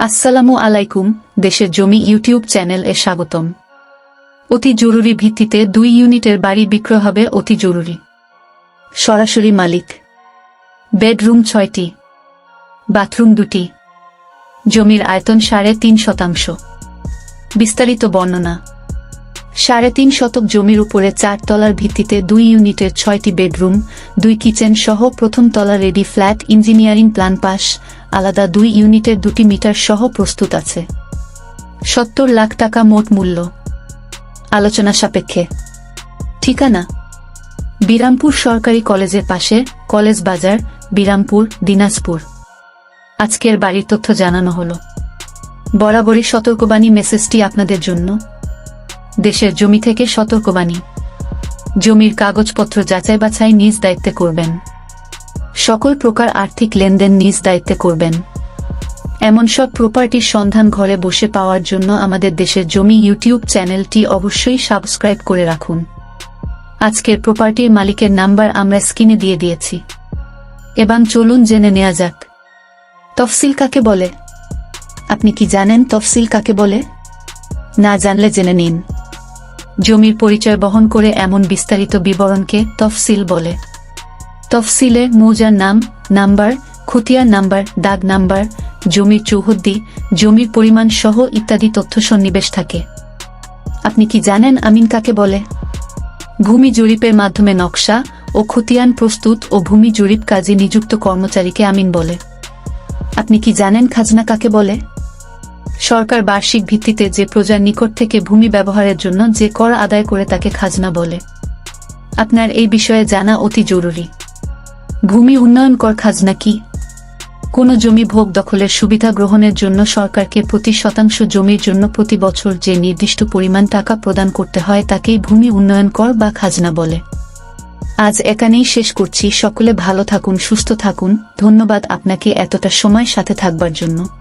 আসসালামু আলাইকুম, দেশের জমি ইউটিউব চ্যানেল এ স্বাগতম। অতি জরুরি ভিত্তিতে দুই ইউনিটের বাড়ি বিক্রয় হবে অতি জরুরি। সরাসরি মালিক। বেডরুম ছয়টি। বাথরুম দুটি। জমির আয়তন সাড়ে তিন শতাংশ। বিস্তারিত বর্ণনা। সাড়ে তিন শতক জমির উপরে চার তলার ভিত্তিতে দুই ইউনিটের ছয়টি বেডরুম, দুই কিচেন সহ প্রথম তলা ready flat, engineering plan pass আলাদা দুই ইউনিটের দুটি মিটার সহ প্রস্তুত আছে। সত্তর লাখ টাকা মোট মূল্য। আলোচনা সাপেক্ষে। ঠিকানা? বিরামপুর সরকারি কলেজের পাশে, কলেজ বাজার, বিরামপুর, দিনাজপুর। আজকের বাড়ির তথ্য জানানো হলো। বরাবরই সতর্কবাণী মেসেজটি আপনাদের জন্য। দেশের জমি থেকে সতর্কবাণী। জমির কাগজপত্র যাচাই বাছাই নিজ দায়িত্বে করবেন। সকল প্রকার আর্থিক লেনদেন নিজ দায়িত্বে করবেন। এমন সব প্রপার্টির সন্ধান ঘরে বসে পাওয়ার জন্য আমাদের দেশের জমি ইউটিউব চ্যানেলটি অবশ্যই সাবস্ক্রাইব করে রাখুন। আজকের প্রপার্টির মালিকের নাম্বার আমরা স্ক্রিনে দিয়ে দিয়েছি। এবং চলুন জেনে নেওয়া যাক। তফসিল কাকে বলে? আপনি কি জানেন তফসিল কাকে বলে? না জানলে জেনে নিন। জমির পরিচয় বহন করে এমন বিস্তারিত বিবরণকে তফসিল বলে। তফসিলে মৌজার নাম, নাম্বার খুতিয়ার নাম্বার, দাগ নাম্বার, জমির চৌহদ্দি, জমির পরিমাণ সহ ইত্যাদি তথ্য সন্নিবেশ থাকে। আপনি কি জানেন আমিন কাকে বলে? ভূমি জরিপের মাধ্যমে নকশা ও খতিয়ান প্রস্তুত ও ভূমি জরিপ কাজে নিযুক্ত কর্মচারীকে আমিন বলে। আপনি কি জানেন খাজনা কাকে বলে? সরকার বার্ষিক ভিত্তিতে যে প্রজার নিকট থেকে ভূমি ব্যবহারের জন্য যে কর আদায় করে তাকে খাজনা বলে। আপনার এই বিষয়ে জানা অতি জরুরি। ভূমি উন্নয়ন কর খাজনা কি? কোনো জমি ভোগ দখলের সুবিধা গ্রহণের জন্য সরকারকে প্রতি শতাংশ জমির জন্য প্রতি বছর যে নির্দিষ্ট পরিমাণ টাকা প্রদান করতে হয় তাকেই ভূমি উন্নয়ন কর বা খাজনা বলে। আজ এখানেই শেষ করছি। সকলে ভালো থাকুন, সুস্থ থাকুন। ধন্যবাদ আপনাকে এতটা সময় সাথে থাকবার জন্য।